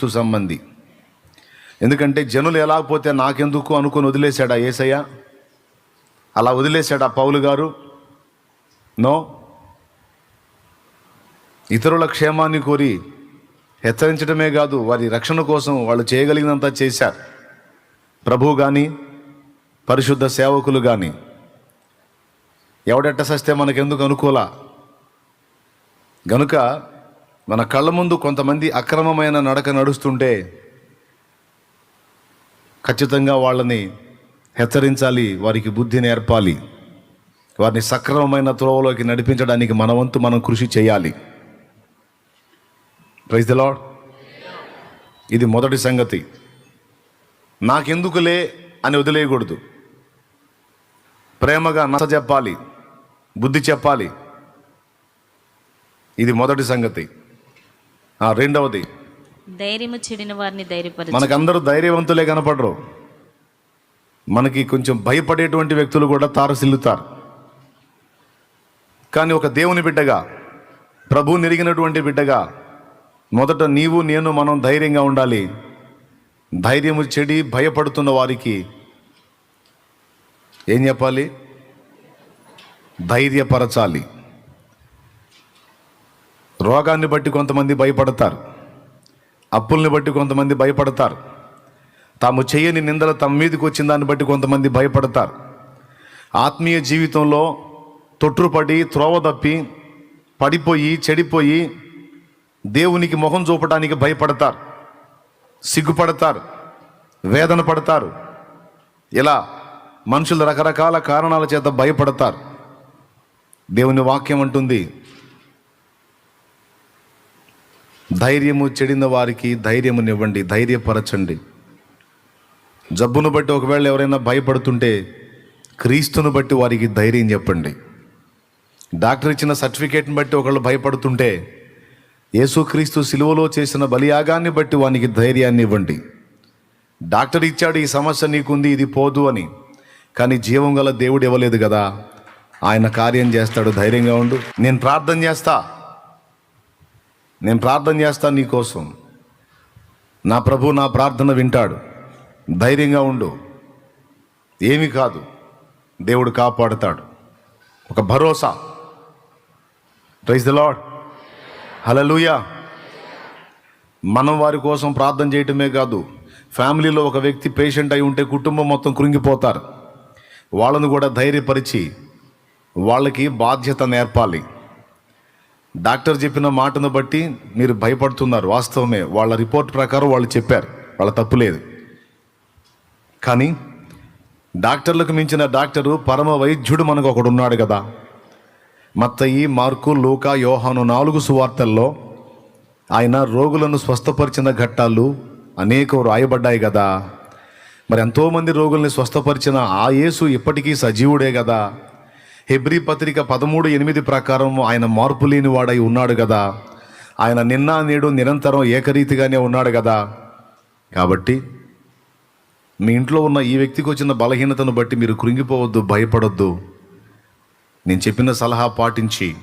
క్రీస్తు సంబంధి. ఎందుకంటే జనులు ఎలాగపోతే నాకెందుకు అనుకుని వదిలేశాడా ఏసయ్య? అలా వదిలేశాడా పౌలు గారు? నో? ఇతరుల క్షేమాన్ని కోరి హెచ్చరించడమే కాదు వారి రక్షణ కోసం వాళ్ళు చేయగలిగినంత చేశారు. ప్రభు కానీ పరిశుద్ధ సేవకులు కానీ ఎవడెట్ట సస్తే మనకెందుకు అనుకూల? గనుక మన కళ్ళ ముందు కొంతమంది అక్రమమైన నడక నడుస్తుంటే ఖచ్చితంగా వాళ్ళని హెచ్చరించాలి వారికి బుద్ధి నేర్పాలి వారిని సక్రమమైన త్రోవలోకి నడిపించడానికి మన వంతు మనం కృషి చేయాలి. ప్రైజ్ ద లాడ్ ఇది మొదటి సంగతి. నాకెందుకులే అని వదిలేయకూడదు. ప్రేమగా నచ్చ చెప్పాలి బుద్ధి చెప్పాలి. ఇది మొదటి సంగతి. రెండవది. ధైర్యము చెడిన వారిని ధైర్యపరచు. మనకందరూ ధైర్యవంతులే కనపడరు. మనకి కొంచెం భయపడేటువంటి వ్యక్తులు కూడా తారసిల్లుతారు. కానీ ఒక దేవుని బిడ్డగా ప్రభు నిరిగినటువంటి బిడ్డగా మొదట నీవు నేను మనం ధైర్యంగా ఉండాలి. ధైర్యము చెడి భయపడుతున్న వారికి ఏం చెప్పాలి? ధైర్యపరచాలి. రోగాన్ని బట్టి కొంతమంది భయపడతారు. అప్పుల్ని బట్టి కొంతమంది భయపడతారు. తాము చేయని నిందల తమ మీదకి వచ్చిన దాన్ని బట్టి కొంతమంది భయపడతారు. ఆత్మీయ జీవితంలో తొట్టుపడి త్రోవ తప్పి పడిపోయి చెడిపోయి దేవునికి మొహం చూపడానికి భయపడతారు. సిగ్గుపడతారు. వేదన పడతారు. ఇలా మనుషులు రకరకాల కారణాల చేత భయపడతారు. దేవుని వాక్యం అంటుంది ధైర్యము చెడిన వారికి ధైర్యమునివ్వండి ధైర్యపరచండి. జబ్బును బట్టి ఒకవేళ ఎవరైనా భయపడుతుంటే క్రీస్తును బట్టి వారికి ధైర్యం చెప్పండి. డాక్టర్ ఇచ్చిన సర్టిఫికేట్ని బట్టి ఒకళ్ళు భయపడుతుంటే యేసుక్రీస్తు సిలువలో చేసిన బలియాగాన్ని బట్టి వానికి ధైర్యాన్ని ఇవ్వండి. డాక్టర్ ఇచ్చాడు ఈ సమస్య నీకుంది ఇది పోదు అని. కానీ జీవం గల దేవుడు ఇవ్వలేదు కదా. ఆయన కార్యం చేస్తాడు ధైర్యంగా ఉండు. నేను ప్రార్థన చేస్తా. నేను ప్రార్థన చేస్తా నీకోసం నా ప్రభు నా ప్రార్థన వింటాడు. ధైర్యంగా ఉండు. ఏమీ కాదు. దేవుడు కాపాడుతాడు. ఒక భరోసా. ప్రైజ్ ద లాడ్ హలలుయా మనం వారి కోసం ప్రార్థన చేయటమే కాదు. ఫ్యామిలీలో ఒక వ్యక్తి పేషెంట్ అయి ఉంటే కుటుంబం మొత్తం కృంగిపోతారు. వాళ్ళను కూడా ధైర్యపరిచి వాళ్ళకి బాధ్యత నేర్పాలి. డాక్టర్ చెప్పిన మాటను బట్టి మీరు భయపడుతున్నారు. వాస్తవమే వాళ్ళ రిపోర్ట్ ప్రకారం వాళ్ళు చెప్పారు. వాళ్ళ తప్పు లేదు. కానీ డాక్టర్లకు మించిన డాక్టరు పరమ వైద్యుడు మనకు ఒకడు ఉన్నాడు కదా. మత్తయి మార్కు లూకా యోహాను నాలుగు సువార్తల్లో ఆయన రోగులను స్వస్థపరిచిన ఘట్టాలు అనేకం రాయబడ్డాయి కదా. మరి ఎంతోమంది రోగుల్ని స్వస్థపరిచిన ఆ యేసు ఇప్పటికీ సజీవుడే కదా. హెబ్రీ పత్రిక పదమూడు ఎనిమిది ప్రకారం ఆయన మార్పు లేని వాడై ఉన్నాడు కదా ఆయన నిన్న నేడు నిరంతరం ఏకరీతిగానే ఉన్నాడు కదా కాబట్టి మీ ఇంట్లో ఉన్న ఈ వ్యక్తికి వచ్చిన బలహీనతను బట్టి మీరు కృంగిపోవద్దు భయపడొద్దు. నేను చెప్పిన సలహా పాటించి